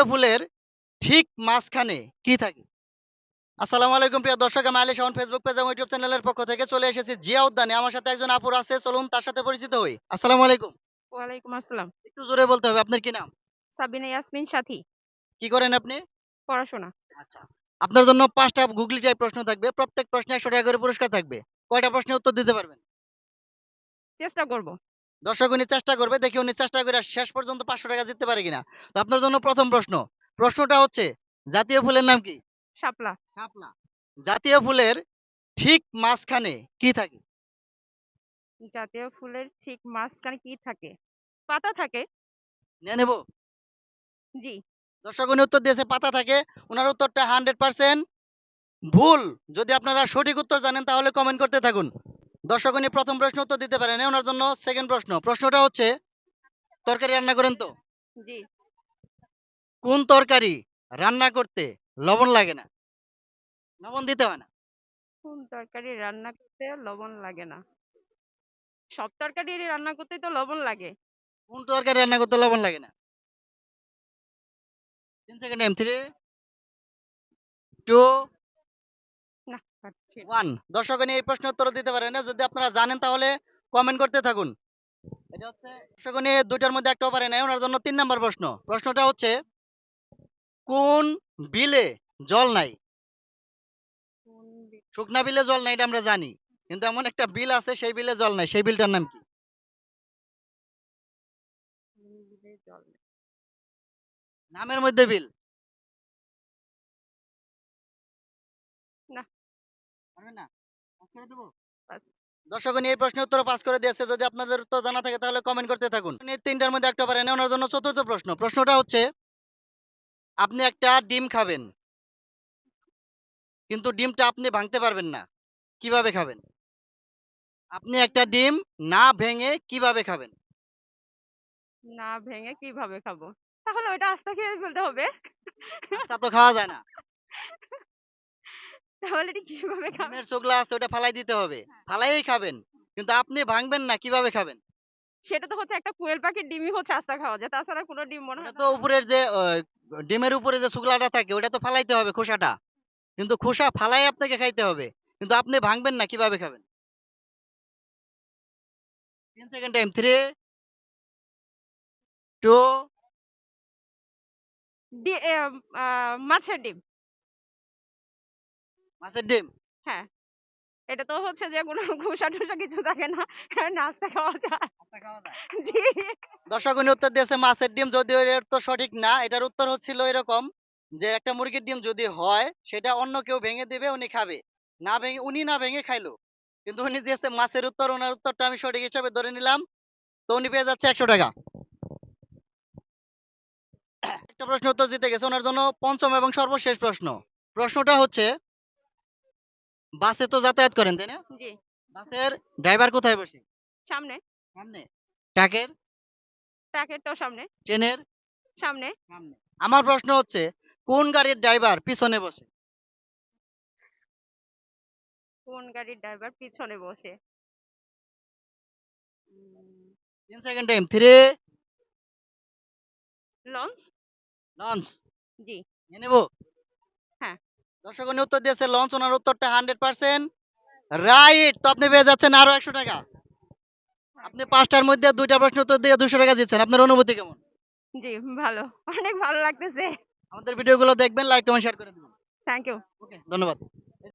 জাতীয় ফুলের ঠিক মাঝখানে কি থাকে? আসসালামু আলাইকুম প্রিয় দর্শক আমি আলী শাহন ফেসবুক পেজ এবং ইউটিউব চ্যানেলের পক্ষ থেকে চলে এসেছি জিয়া উদ্যানে আমার সাথে একজন আপুর আছে চলুন তার সাথে পরিচিত হই। আসসালামু আলাইকুম। ওয়ালাইকুম আসসালাম। একটু জোরে বলতে হবে আপনার কি নাম? সাবিনা ইয়াসমিন সাথী। কি করেন আপনি? পড়াশোনা। আচ্ছা আপনার জন্য পাঁচটা গুগলি টাইপ প্রশ্ন থাকবে প্রত্যেক প্রশ্নে একশো টাকা করে পুরস্কার থাকবে। কয়টা প্রশ্নের উত্তর দিতে পারবেন? চেষ্টা করব। দর্শক উনি চেষ্টা করবে দেখি উনি চেষ্টা করে শেষ পর্যন্ত পাঁচশো টাকা জিততে পারে কিনা। তো আপনার জন্য প্রথম প্রশ্ন। প্রশ্নটা হচ্ছে জাতীয় ফুলের নাম কি? শাপলা। শাপলা। জাতীয় ফুলের ঠিক মাঝখানে কি থাকে? জাতীয় ফুলের ঠিক মাঝখানে কি থাকে? পাতা থাকে। নিয়ে নেব। জি। দর্শক উনি উত্তর দিয়েছে পাতা থাকে। ওনার উত্তরটা হান্ড্রেড পার্সেন্ট ভুল। যদি আপনারা সঠিক উত্তর জানেন তাহলে কমেন্ট করতে থাকুন। দর্শক উনি প্রথম প্রশ্ন উত্তর দিতে পারেন। ওনার জন্য সেকেন্ড প্রশ্ন। প্রশ্নটা হচ্ছে তরকারি রান্না করেন তো? জি। কোন তরকারি রান্না করতে লবণ লাগে না? লবণ দিতে হয় না। কোন তরকারি রান্না করতে লবণ লাগে না? সব তরকারি রান্না করতে তো লবণ লাগে। কোন তরকারি রান্না করতে লবণ লাগে না? তিন second time three two. One. দর্শক এই উত্তর দিতে পারেন। যদি আপনারা জানেন তাহলে কমেন্ট করতে থাকুন। এটা হচ্ছে দর্শক দুইটার মধ্যে একটাও পারে নাই ওনার জন্য তিন নাম্বার প্রশ্ন। প্রশ্নটা হচ্ছে কোন বিলে জল নাই? শুকনা বিলে জল নাই এটা আমরা জানি কিন্তু এমন একটা বিল আছে সেই বিলে জল নাই। সেই বিলটার নাম কি? নামের মধ্যে বিল। দর্শক এই প্রশ্নের উত্তর পাস করে দিয়েছে। যদি আপনাদের উত্তর জানা থাকে তাহলে কমেন্ট করতে থাকুন। তিনটার মধ্যে একটা পারেন ওনার জন্য চতুর্থ প্রশ্ন। প্রশ্নটা হচ্ছে আপনি একটা ডিম খাবেন কিন্তু ডিমটা আপনি ভাঙতে পারবেন না কীভাবে খাবেন? আপনি একটা ডিম না ভেঙে কীভাবে খাবেন? না ভেঙে কীভাবে খাব? তাহলে ওইটা আস্তে খেয়ে ফেলতে হবে। তা তো খাওয়া যায় না। তাহলে এটা কীভাবে খাবে ডিমের আছে ওটা ফালাই দিতে হবে। ফালাইই খাবেন। কিন্তু আপনি ভাঙবেন না কীভাবে খাবেন? সেটা তো হচ্ছে একটা কোয়েল পাখির ডিমই হচ্ছে আস্তা খাওয়া যায় তাছাড়া কোনো ডিম মনে হয় তো উপরের যে আহ, ডিমের উপরে যে শুকলাটা থাকে ওটা তো ফালাইতে হবে খোসাটা। কিন্তু খোসা ফালাই আপনাকে খাইতে হবে। কিন্তু আপনি ভাঙবেন না কীভাবে খাবেন? তিন সেকেন্ড টাইম থ্রি টু ডি- এ, আহ, মাছের ডিম। মাছের ডিম? হ্যাঁ। এটা তো হচ্ছে যে কোনো খোসা টোসা কিছু থাকে না নাস্তা খাওয়া যায়? জি। দর্শক উনি উত্তর দিয়েছে মাছের ডিম যদিও এর তো সঠিক না এটার উত্তর হচ্ছিল এরকম যে একটা মুরগির ডিম যদি হয় সেটা অন্য কেউ ভেঙে দিবে উনি খাবে। না ভেঙে উনি না ভেঙে খাইলো। কিন্তু উনি দিয়েছে মাছের উত্তর ওনার উত্তরটা আমি সঠিক হিসাবে ধরে নিলাম। তো উনি পেয়ে যাচ্ছে একশো টাকা। একটা প্রশ্ন উত্তর দিতে গেছে ওনার জন্য পঞ্চম এবং সর্বশেষ প্রশ্ন। প্রশ্নটা হচ্ছে বাসে তো যাতায়াত করেন তাই না? জি। বাসের ড্রাইভার কোথায় বসে? সামনে। সামনে। ট্রাকের? ট্রাকেরটাও সামনে। ট্রেনের? সামনে। সামনে। আমার প্রশ্ন হচ্ছে কোন গাড়ির ড্রাইভার পিছনে বসে? কোন গাড়ির ড্রাইভার পিছনে বসে? তিন second time three launch. Launch. জি। নেব? দর্শক উনি উত্তর দিয়েছে লঞ্চ ওনার উত্তরটা হান্ড্রেড পার্সেন্ট রাইট তো আপনি পেয়ে যাচ্ছেন আরও একশো টাকা। আপনি পাঁচটার মধ্যে দুইটা প্রশ্ন উত্তর দিয়ে দুশো টাকা দিচ্ছেন। আপনার অনুভূতি কেমন? জি ভালো। অনেক ভালো লাগতেছে। আমাদের ভিডিওগুলো দেখবেন লাইক কমেন্ট শেয়ার করে দেবেন। থ্যাংক ইউ ওকে ধন্যবাদ।